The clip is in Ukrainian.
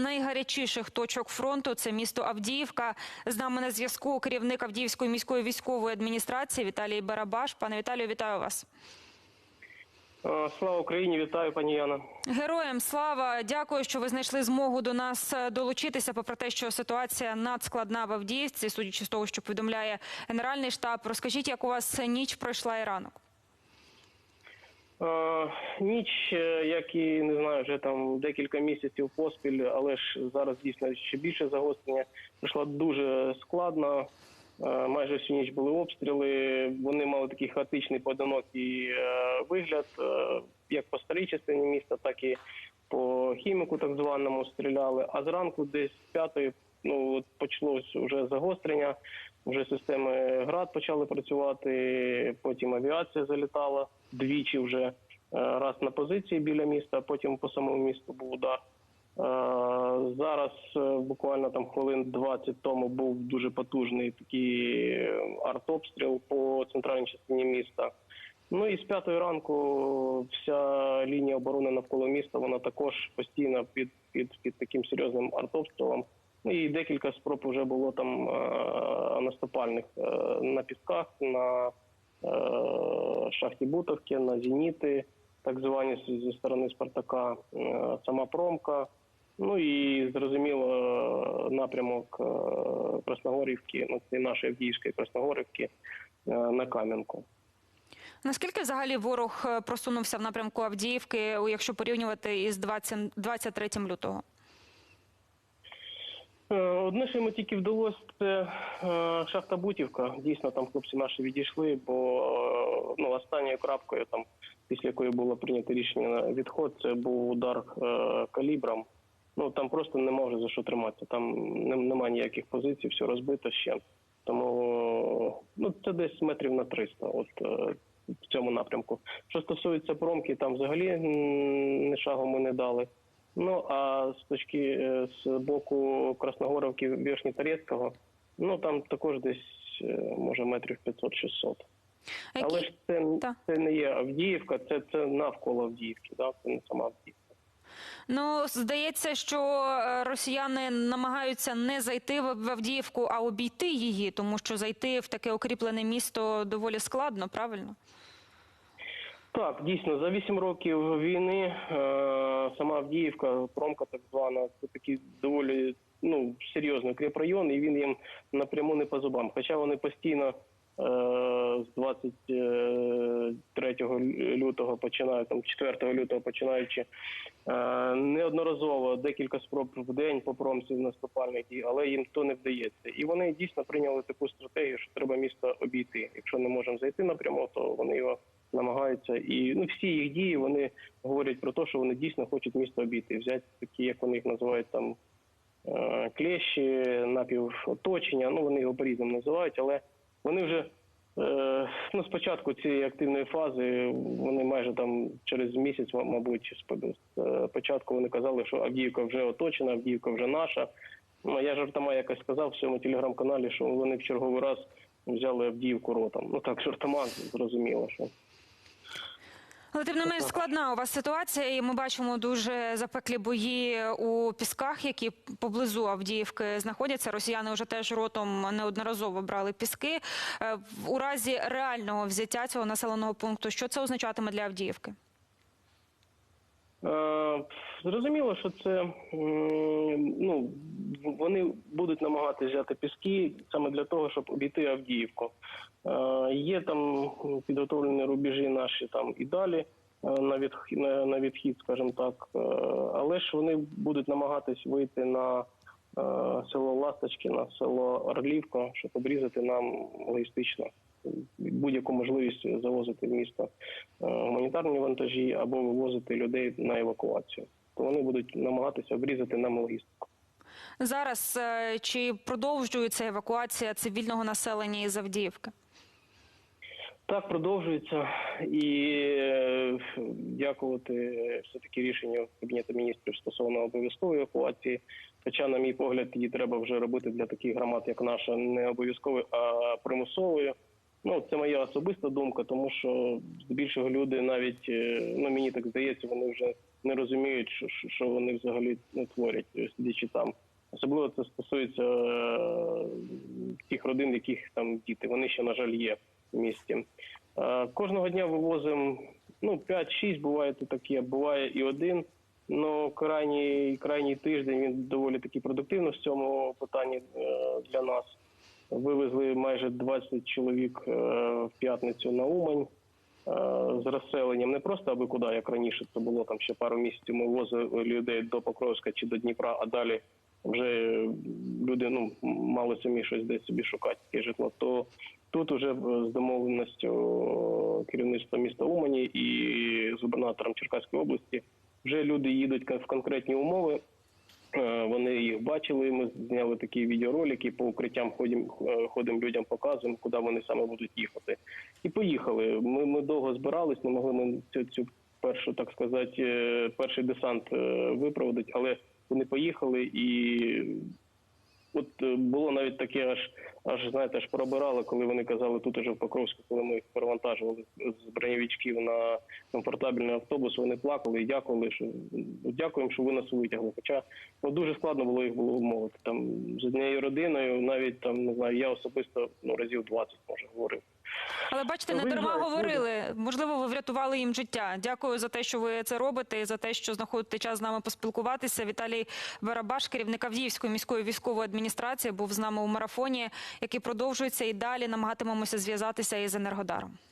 найгарячіших точок фронту це місто Авдіївка. З нами на зв'язку керівник Авдіївської міської військової адміністрації Віталій Барабаш. Пане Віталію, вітаю вас. Е, Слава Україні, вітаю, пані Яна. Героям слава! Дякую, що ви знайшли змогу до нас е, долучитися. Попри те, що ситуація надскладна в Авдіївці, судячи з того, що повідомляє Генеральний штаб. Розкажіть, як у вас ніч пройшла і ранок? Е, Ніч, е, як і не знаю, вже там декілька місяців поспіль, але ж зараз дійсно ще більше загострення. Пройшла дуже складно. Е, Майже всю ніч були обстріли. Вони мали такий хаотичний поодинокий вигляд, як по старій частині міста, так і по хіміку, так званому, стріляли. А зранку, десь п'ятої, ну почалось вже загострення. Вже системи ГРАД почали працювати. Потім авіація залітала двічі вже е, раз на позиції біля міста, а потім по самому місту був удар. Е, Зараз е, буквально там хвилин 20 тому був дуже потужний такий артобстріл по центральній частині міста. Ну і з п'ятої ранку вся лінія оборони навколо міста вона також постійно під, під, під таким серйозним артобстрілом. Ну і декілька спроб вже було там е, наступальних е, на пісках, на е, шахті Бутовки, на зеніти, так звані зі сторони Спартака, сама промка. Ну і зрозуміло напрямок Красногорівки, ну це нашої Авдіївської Красногорівки на Кам'янку. Наскільки взагалі ворог просунувся в напрямку Авдіївки, якщо порівнювати із 20 23 лютого? Е, Одне, що йому тільки вдалося, це е, шахта Бутівка. Дійсно, там хлопці наші відійшли, бо е, ну, останньою крапкою, там, після якої було прийнято рішення на відход, це був удар калібром. Ну там просто не може за що триматися. Там не- немає ніяких позицій, все розбито ще. Тому ну, це десь метрів на 300 от, в цьому напрямку. Що стосується промки, там взагалі ні шагу ми не дали. Ну а з точки е, з боку Красногоровки Вішні Тарецького, ну там також десь е, може метрів 500-600. Але ж це, це не є Авдіївка, це, це навколо Авдіївки, да? це не сама Авдіївка. Ну, здається, що е, росіяни намагаються не зайти в Авдіївку, а обійти її, тому що зайти в таке укріплене місто доволі складно, правильно? Так, дійсно, за вісім років війни е, сама Авдіївка, промка так звана, це такий доволі ну, серйозний укріпрайон, і він їм напряму не по зубам. Хоча вони постійно е, з 23 лютого починають, там 4 лютого починаючи, е, неодноразово декілька спроб в день по промці наступальних дій, але їм то не вдається. І вони дійсно прийняли таку стратегію, що треба місто обійти. Якщо не можемо зайти напряму, то вони його намагаються. І ну всі їх дії вони говорять про те, що вони дійсно хочуть місто обійти, взяти такі, як вони їх називають там е, клещі, напівоточення. Ну вони його по-різному називають, але вони вже. е, Ну, спочатку цієї активної фази вони майже там через місяць, мабуть, з е, вони казали, що Авдіївка вже оточена, Авдіївка вже наша. Ну, я жартома якось сказав в своєму телеграм-каналі, що вони в черговий раз взяли Авдіївку ротом. Ну так, жартома зрозуміло, що. Але тим не менш складна у вас ситуація, і ми бачимо дуже запеклі бої у пісках, які поблизу Авдіївки знаходяться. Росіяни вже теж ротом неодноразово брали піски. Е, У разі реального взяття цього населеного пункту, що це означатиме для Авдіївки? Зрозуміло, що це ну вони будуть намагатися взяти піски саме для того, щоб обійти Авдіївку. Е, Є там підготовлені рубежі наші там і далі е, на відхід на, відхід, скажімо так. Е, Але ж вони будуть намагатись вийти на село Ласточки, на село Орлівка, щоб обрізати нам логістично будь-яку можливість завозити в місто гуманітарні вантажі або вивозити людей на евакуацію. То вони будуть намагатися обрізати нам логістику. Зараз е, чи продовжується евакуація цивільного населення із Авдіївки? Так продовжується і е, дякувати все таки рішенню кабінету міністрів стосовно обов'язкової евакуації. Хоча, на мій погляд, її треба вже робити для таких громад, як наша, не обов'язковою, а примусовою. Ну, це моя особиста думка, тому що здебільшого люди навіть е, ну мені так здається, вони вже не розуміють, що, що- вони взагалі ну, творять, сидячи там. Особливо це стосується е, тих родин, яких там діти. Вони ще, на жаль, є в місті. Е, Кожного дня вивозимо ну, 5-6, буває то таке, буває і один. Ну, крайній, крайній тиждень він доволі таки продуктивно в цьому питанні е, для нас. Вивезли майже 20 чоловік е, в п'ятницю на Умань з розселенням. Не просто аби куди, як раніше це було там ще пару місяців. Ми возили людей до Покровська чи до Дніпра, а далі вже люди ну мали самі щось десь собі шукати таке житло. То тут уже з домовленістю керівництва міста Умані і з губернатором Черкаської області вже люди їдуть в конкретні умови. Е, Вони їх бачили. Ми зняли такі відеоролики по укриттям. Ходимо, ходим ходимо людям, показуємо, куди вони саме будуть їхати. І поїхали. Ми, ми довго збирались, не могли ми цю, цю першу, так сказати, е, перший десант виправдати, але вони поїхали і. От е, було навіть таке, аж аж знаєте, аж пробирали, коли вони казали тут уже в Покровську, коли ми їх перевантажували з бронєвичків на комфортабельний автобус. Вони плакали і дякували, що дякуємо, що ви нас витягли. Хоча ну дуже складно було їх було умовити. Там з однією родиною, навіть там не знаю, я особисто ну разів 20, може говорив. Але бачите, не дарма говорили. Можливо, ви врятували їм життя. Дякую за те, що ви це робите, і за те, що знаходите час з нами поспілкуватися. Віталій Барабаш, керівник Авдіївської міської військової адміністрації, був з нами у марафоні, який продовжується і далі намагатимемося зв'язатися із Енергодаром.